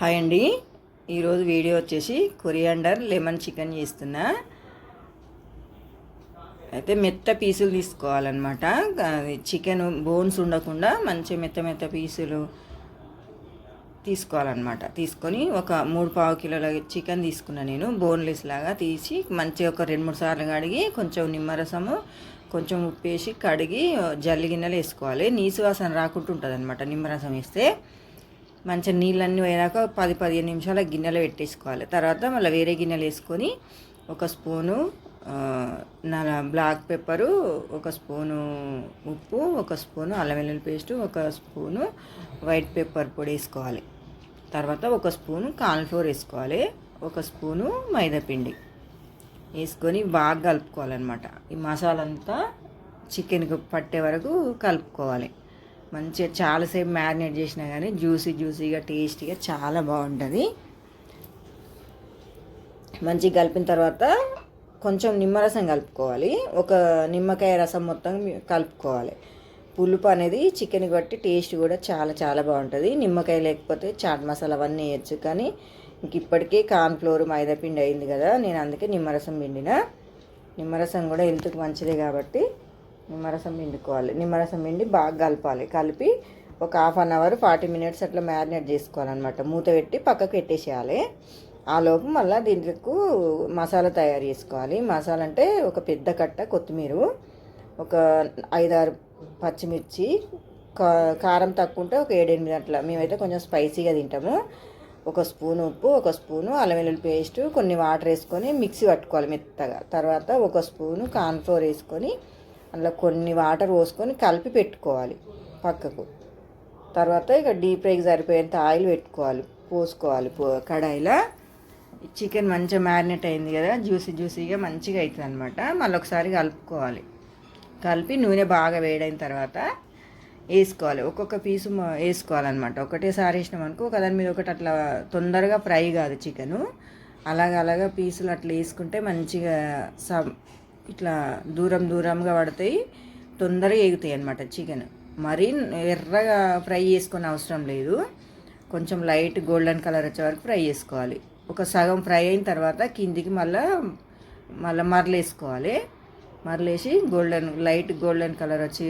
Hi అండి. ఈరోజు video వచ్చేసి కొరియాండర్ లెమన్ చికెన్ చేస్తున్నా. అయితే మెత్త పీసులు తీసుకోవాలన్నమాట. చికెన్ బోన్స్ ఉండకుండా మంచి మెత్త మెత్త పీసులు తీసుకోవాలన్నమాట. తీసుకొని ఒక మూడు పావు కిలోల చికెన్ తీసుకున్నా నేను. బోన్లెస్ లాగా తీసి మంచిగా ఒక రెండు మూడు సార్లు కడిగి కొంచెం నిమ్మరసము కొంచెం ఉప్పు వేసి కడిగి జల్లి గిన్నెలు వేసుకోవాలి. నీసు వాసన రాకుండా ఉంటుంది అనమాట నిమ్మరసం వేస్తే. మంచిగా నీళ్ళన్నీ పోయాక పది పదిహేను నిమిషాల గిన్నెలో పెట్టేసుకోవాలి. తర్వాత మళ్ళీ వేరే గిన్నెలు వేసుకొని ఒక స్పూను నా బ్లాక్ పెప్పరు ఒక స్పూను ఉప్పు ఒక స్పూను అల్లం వెల్లుల్లి పేస్ట్ ఒక స్పూను వైట్ పెప్పర్ పొడి వేసుకోవాలి. తర్వాత ఒక స్పూను కార్న్ఫ్లోర్ వేసుకోవాలి ఒక స్పూను మైదాపిండి వేసుకొని బాగా కలుపుకోవాలన్నమాట. ఈ మసాలంతా చికెన్కి పట్టే వరకు కలుపుకోవాలి. మంచిగా చాలాసేపు మ్యారినేట్ చేసినా కానీ జ్యూసీ జ్యూసీగా టేస్టీగా చాలా బాగుంటుంది. మంచిగా కలిపిన తర్వాత కొంచెం నిమ్మరసం కలుపుకోవాలి. ఒక నిమ్మకాయ రసం మొత్తం కలుపుకోవాలి. పులుపు అనేది చికెన్ బట్టి టేస్ట్ కూడా చాలా చాలా బాగుంటుంది. నిమ్మకాయ లేకపోతే చాట్ మసాలా అవన్నీ వేయచ్చు కానీ ఇంక ఇప్పటికే కార్న్ఫ్లోర్ మైదా పిండి అయింది కదా నేను అందుకే నిమ్మరసం పిండిన. నిమ్మరసం కూడా హెల్త్కి మంచిదే కాబట్టి నిమ్మరసం పిండుకోవాలి. నిమ్మరసం పిండి బాగా కలపాలి. కలిపి ఒక half an hour forty minutes అట్లా మ్యారినేట్ చేసుకోవాలన్నమాట. మూత పెట్టి పక్కకు పెట్టేసేయాలి. ఆ లోపు మళ్ళీ దీనికి మసాలా తయారు చేసుకోవాలి. మసాలా అంటే ఒక పెద్ద కట్ట కొత్తిమీర ఒక ఐదారు పచ్చిమిర్చి కారం తక్కువ ఉంటే ఒక ఏడెనిమిది అట్లా. మేమైతే కొంచెం స్పైసీగా తింటాము. ఒక స్పూన్ ఉప్పు ఒక స్పూను అల్లం వెల్లుల్లి పేస్ట్ కొన్ని వాటర్ వేసుకొని మిక్సీ పట్టుకోవాలి మెత్తగా. తర్వాత ఒక స్పూను కార్న్ఫ్లోర్ వేసుకొని అందులో కొన్ని వాటర్ పోసుకొని కలిపి పెట్టుకోవాలి పక్కకు. తర్వాత ఇక డీప్ ఫ్రైకి సరిపోయేంత ఆయిల్ పెట్టుకోవాలి పోసుకోవాలి. పో కడాయిలో చికెన్ మంచిగా మ్యారినేట్ అయింది కదా జ్యూసీ జ్యూసీగా మంచిగా అవుతుంది అనమాట మళ్ళీ ఒకసారి కలుపుకోవాలి. కలిపి నూనె బాగా వేడైన తర్వాత వేసుకోవాలి. ఒక్కొక్క పీసు వేసుకోవాలన్నమాట. ఒకటేసారి వేసినాం అనుకో ఒకదాని మీద ఒకటి అట్లా తొందరగా ఫ్రై కాదు చికెను. అలాగ అలాగా పీసులు అట్లా వేసుకుంటే మంచిగా సబ్ ఇట్లా దూరం దూరంగా పడతాయి తొందరగా ఎగుతాయి అనమాట చికెన్. మరీ ఎర్రగా ఫ్రై చేసుకునే అవసరం లేదు. కొంచెం లైట్ గోల్డెన్ కలర్ వచ్చే వరకు ఫ్రై చేసుకోవాలి. ఒక సగం ఫ్రై అయిన తర్వాత కిందికి మళ్ళా మళ్ళీ మరలేసుకోవాలి మరలేసి గోల్డెన్ లైట్ గోల్డెన్ కలర్ వచ్చే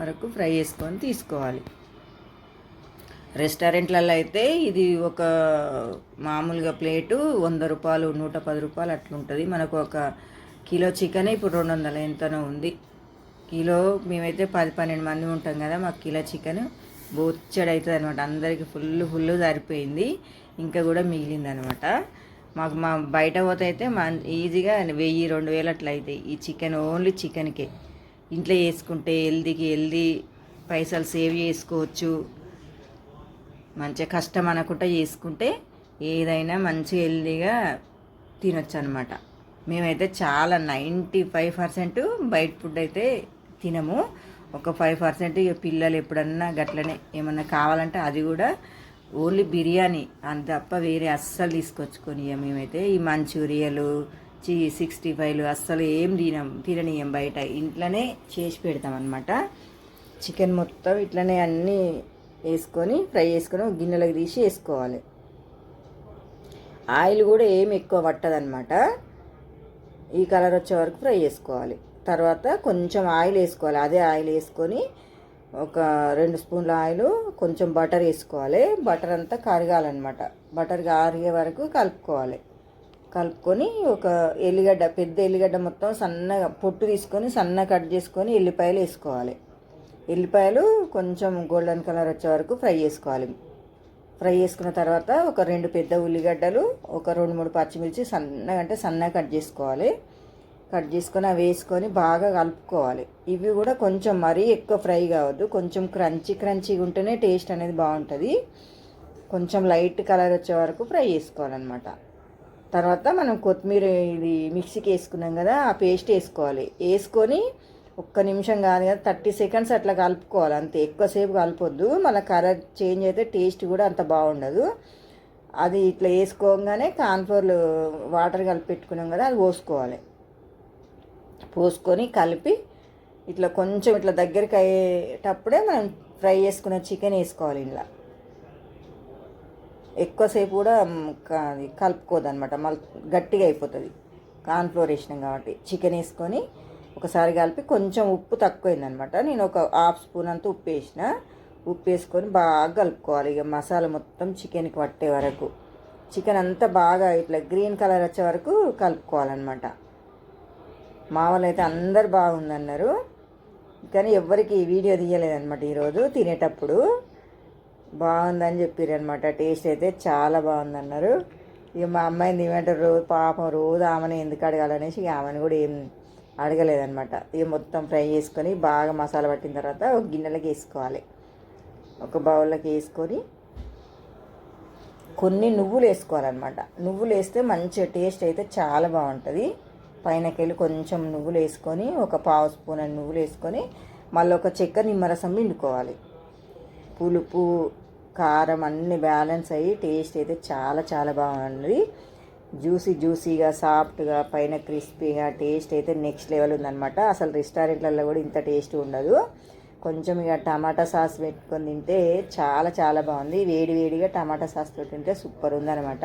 వరకు ఫ్రై చేసుకొని తీసుకోవాలి. రెస్టారెంట్లలో అయితే ఇది ఒక మామూలుగా ప్లేటు వంద రూపాయలు నూట పది రూపాయలు అట్లుంటుంది. మనకు ఒక కిలో చికెన్ ఇప్పుడు రెండు వందల ఎంతనో ఉంది. కిలో మేమైతే పది పన్నెండు మంది ఉంటాం కదా మాకు కిలో చికెన్ బొచ్చడి అవుతుంది అనమాట అందరికి ఫుల్ ఫుల్ సరిపోయింది. ఇంకా కూడా మిగిలింది అనమాట మాకు మా బయట పోతే అయితే మా ఈజీగా వెయ్యి రెండు వేలు అట్లా అవుతాయి ఈ చికెన్ ఓన్లీ చికెన్కే. ఇంట్లో చేసుకుంటే హెల్దీకి హెల్దీ పైసలు సేవ్ చేసుకోవచ్చు. మంచిగా కష్టం అనకుండా చేసుకుంటే ఏదైనా మంచి హెల్దీగా తినొచ్చు అనమాట మేమైతే చాలా నైంటీ ఫైవ్ పర్సెంట్ బయట ఫుడ్ అయితే తినము. ఒక ఫైవ్ పర్సెంట్ ఇక పిల్లలు ఎప్పుడన్నా గట్లనే ఏమన్నా కావాలంటే అది కూడా ఓన్లీ బిర్యానీ. అంత తప్ప వేరే అస్సలు తీసుకొచ్చుకొని ఇక మేమైతే ఈ మంచూరియాలు చీ సిక్స్టీ ఫైవ్లు అస్సలు ఏం తినం తిననీయం బయట. ఇంట్లోనే చేసి పెడతాం అనమాట చికెన్ మొత్తం ఇట్లనే అన్నీ వేసుకొని ఫ్రై చేసుకొని గిన్నెలకు గిన్నెలోకి తీసి వేసుకోవాలి. ఆయిల్ కూడా ఏం ఎక్కువ పట్టదనమాట ఈ కలర్ వచ్చే వరకు ఫ్రై చేసుకోవాలి. తర్వాత కొంచెం ఆయిల్ వేసుకోవాలి. అదే ఆయిల్ వేసుకొని ఒక రెండు స్పూన్ల ఆయిల్ కొంచెం బటర్ వేసుకోవాలి. బటర్ అంతా కరగాలన్నమాట. బటర్ కారిగే వరకు కలుపుకోవాలి. కలుపుకొని ఒక ఎల్లిగడ్డ పెద్ద ఎల్లిగడ్డ మొత్తం సన్నగా పొట్టు తీసుకొని సన్నగా కట్ చేసుకొని ఎల్లిపాయలు వేసుకోవాలి. ఎల్లిపాయలు కొంచెం గోల్డెన్ కలర్ వచ్చే వరకు ఫ్రై చేసుకోవాలి. ఫ్రై చేసుకున్న తర్వాత ఒక రెండు పెద్ద ఉల్లిగడ్డలు ఒక రెండు మూడు పచ్చిమిర్చి సన్నగా అంటే సన్నగా కట్ చేసుకోవాలి. కట్ చేసుకొని అవి వేసుకొని బాగా కలుపుకోవాలి. ఇవి కూడా కొంచెం మరీ ఎక్కువ ఫ్రై కావద్దు. కొంచెం క్రంచీ క్రంచీగా ఉంటేనే టేస్ట్ అనేది బాగుంటుంది. కొంచెం లైట్ కలర్ వచ్చే వరకు ఫ్రై చేసుకోవాలన్నమాట. తర్వాత మనం కొత్తిమీర ఇది మిక్సీకి వేసుకున్నాం కదా ఆ పేస్ట్ వేసుకోవాలి. వేసుకొని ఒక్క నిమిషం కాదు కదా థర్టీ సెకండ్స్ అట్లా కలుపుకోవాలి. అంతే ఎక్కువసేపు కలపొద్దు. మళ్ళీ కలర్ చేంజ్ అయితే టేస్ట్ కూడా అంత బాగుండదు. అది ఇట్లా వేసుకోగానే కాన్ఫోర్లు వాటర్ కలిపి పెట్టుకున్నాం కదా అది పోసుకోవాలి. పోసుకొని కలిపి ఇట్లా కొంచెం ఇట్లా దగ్గరికి అయ్యేటప్పుడే మనం ఫ్రై చేసుకున్న చికెన్ వేసుకోవాలి ఇలా ఎక్కువసేపు కూడా కలుపుకోదన్నమాట. మళ్ళీ గట్టిగా అయిపోతుంది. కార్న్ఫ్లోర్ వేసినాం కాబట్టి చికెన్ వేసుకొని ఒకసారి కలిపి కొంచెం ఉప్పు తక్కువైందనమాట నేను ఒక హాఫ్ స్పూన్ అంతా ఉప్పు వేసిన. ఉప్పు వేసుకొని బాగా కలుపుకోవాలి. ఇక మసాలా మొత్తం చికెన్కి పట్టే వరకు. చికెన్ అంతా బాగా ఇట్లా గ్రీన్ కలర్ వచ్చే వరకు కలుపుకోవాలన్నమాట. మా వాళ్ళు అయితే అందరు బాగుందన్నారు. కానీ ఎవ్వరికి వీడియో తీయలేదన్నమాట ఈరోజు తినేటప్పుడు. బాగుందని చెప్పారు అనమాట టేస్ట్ అయితే చాలా బాగుందన్నారు. ఇక మా అమ్మాయిని ఏమంటారు రోజు పాపం రోజు ఆమెను ఎందుకు అడగాలనేసి ఆమెను కూడా ఏం అడగలేదనమాట ఇక మొత్తం ఫ్రై చేసుకొని బాగా మసాలా పట్టిన తర్వాత ఒక గిన్నెలకి వేసుకోవాలి. ఒక బౌల్లోకి వేసుకొని కొన్ని నువ్వులు వేసుకోవాలన్నమాట. నువ్వులు వేస్తే మంచి టేస్ట్ అయితే చాలా బాగుంటుంది. పైనకెళ్ళి కొంచెం నువ్వులు వేసుకొని ఒక పావు స్పూన్ అని నువ్వులు వేసుకొని మళ్ళీ ఒక చెక్క నిమ్మరసం పిండుకోవాలి. పులుపు కారం అన్ని బ్యాలెన్స్ అయ్యి టేస్ట్ అయితే చాలా చాలా బాగుంది. జ్యూసీ జ్యూసీగా సాఫ్ట్గా పైన క్రిస్పీగా టేస్ట్ అయితే నెక్స్ట్ లెవెల్ ఉందన్నమాట. అసలు రెస్టారెంట్లలో కూడా ఇంత టేస్ట్ ఉండదు. కొంచెం ఇక టమాటా సాస్ పెట్టుకొని తింటే చాలా చాలా బాగుంది. వేడి వేడిగా టమాటా సాస్ తింటే సూపర్ ఉందన్నమాట.